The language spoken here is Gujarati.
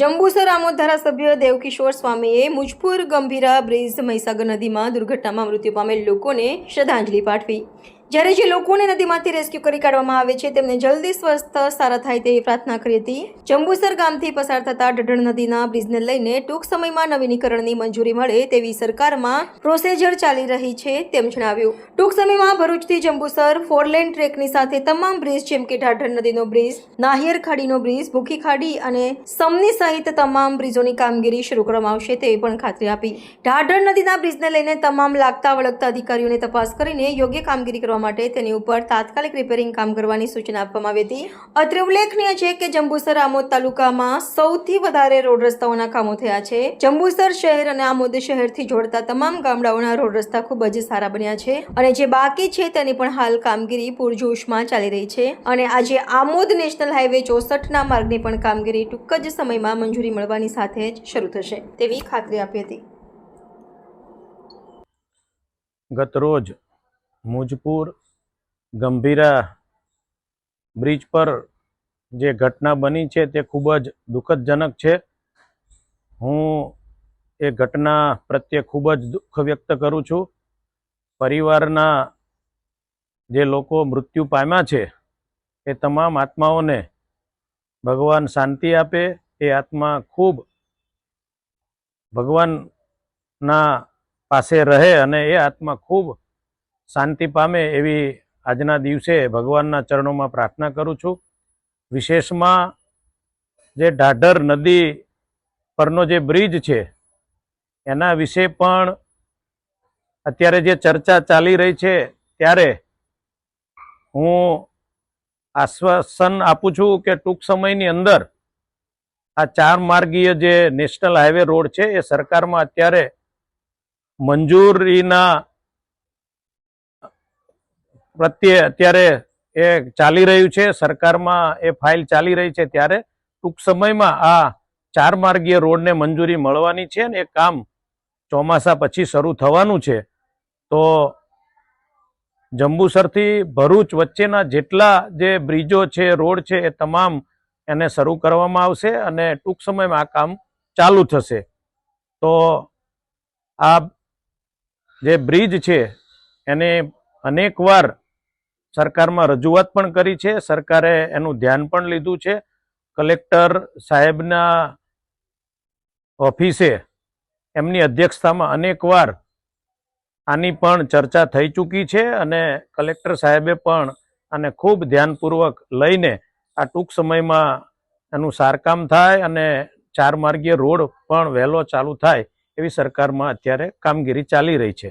જંબુસર આમોદ ધારાસભ્ય દેવકિશોર સ્વામીએ મુજપુર ગંભીરા બ્રિજ મહીસાગર નદીમાં દુર્ઘટનામાં મૃત્યુ પામેલ લોકોને શ્રદ્ધાંજલિ પાઠવી. જ્યારે જે લોકોને નદીમાંથી રેસ્ક્યુ કરી કાઢવામાં આવે છે, તેમને જલ્દી સ્વસ્થ, સારા થાય તેવી પ્રાર્થના કરી હતી. જંબુસર ગામથી પસાર થતા ઢઢણ નદીના બ્રિજને લઈને ટૂંક સમયમાં નવીનીકરણની મંજૂરી મળે તેવી સરકારમાં પ્રોસેજર ચાલી રહી છે તેમ જણાવ્યું. ટૂંક સમયમાં ભરૂચથી જંબુસર, ફોરલેન ટ્રેકની સાથે તમામ બ્રિજ, જેમ કે ઢાઢર નદીનો બ્રિજ, નાહિયર ખાડીનો બ્રિજ, ભૂખી ખાડી અને સમની સહિત તમામ બ્રિજોની કામગીરી શરૂ કરવામાં આવશે તેવી પણ ખાતરી આપી. ઢાઢર નદીના બ્રિજને લઈને તમામ લાગતા વળગતા અધિકારીઓને તપાસ કરીને યોગ્ય કામગીરી કરવા માટે તેની ઉપર તાત્કાલિક રિપેરિંગ કામ કરવાની સૂચના આપવામાં આવી હતી. અત્રે ઉલ્લેખનીય છે કે જંબુસર આમોદ તાલુકામાં સૌથી વધારે રોડ રસ્તાઓના કામો થયા છે. જંબુસર શહેર અને આમોદ શહેરથી જોડતા તમામ ગામડાઓના રોડ રસ્તા ખૂબ જ સારા બન્યા છે અને જે બાકી છે તેની પણ હાલ કામગીરી પૂરજોશમાં ચાલી રહી છે. અને આજે આમોદ નેશનલ હાઈવે ચોસઠના માર્ગની પણ કામગીરી ટૂંક જ સમયમાં મંજૂરી મળવાની સાથે જ શરૂ થશે તેવી ખાતરી આપી હતી. ગત રોજ મુજપુર ગંભીરા બ્રિજ પર જે ઘટના બની છે તે ખૂબ જ દુઃખદજનક છે. હું એ ઘટના પ્રત્યે ખૂબ જ દુઃખ વ્યક્ત કરું છું. પરિવારના જે લોકો મૃત્યુ પામ્યા છે, એ તમામ આત્માઓને ભગવાન શાંતિ આપે, એ આત્મા ખૂબ ભગવાનના પાસે રહે અને એ આત્મા ખૂબ શાંતિ પામે એવી આજના દિવસે ભગવાનના ચરણોમાં પ્રાર્થના કરું છું. વિશેષમાં જે ઢાઢર નદી પરનો જે બ્રિજ છે, એના વિશે પણ અત્યારે જે ચર્ચા ચાલી રહી છે, ત્યારે હું આશ્વાસન આપું છું કે ટૂંક સમયની અંદર આ ચાર માર્ગીય જે નેશનલ હાઈવે રોડ છે, એ સરકારમાં અત્યારે મંજૂરીના પ્રત્યે અત્યારે એ ચાલી રહ્યું છે, સરકારમાં એ ફાઇલ ચાલી રહી છે ત્યારે ટૂંક સમયમાં આ ચાર માર્ગીય રોડને મંજૂરી મળવાની છે અને એ કામ ચોમાસા પછી શરૂ થવાનું છે. તો જંબુસરથી ભરૂચ વચ્ચેના જેટલા જે બ્રિજો છે, રોડ છે એ તમામ એને શરૂ કરવામાં આવશે અને ટૂંક સમયમાં આ કામ ચાલુ થશે. તો આ જે બ્રિજ છે, એને અનેકવાર સરકારમાં રજૂઆત પણ કરી છે. સરકારે એનું ધ્યાન પણ લીધું છે. કલેક્ટર સાહેબના ઓફિસે એમની અધ્યક્ષતામાં અનેકવાર આની પણ ચર્ચા થઈ ચૂકી છે અને કલેક્ટર સાહેબે પણ આને ખૂબ ધ્યાનપૂર્વક લઈને આ ટૂંક સમયમાં એનું સારકામ થાય અને ચાર માર્ગીય રોડ પણ વહેલો ચાલુ થાય એવી સરકારમાં અત્યારે કામગીરી ચાલી રહી છે.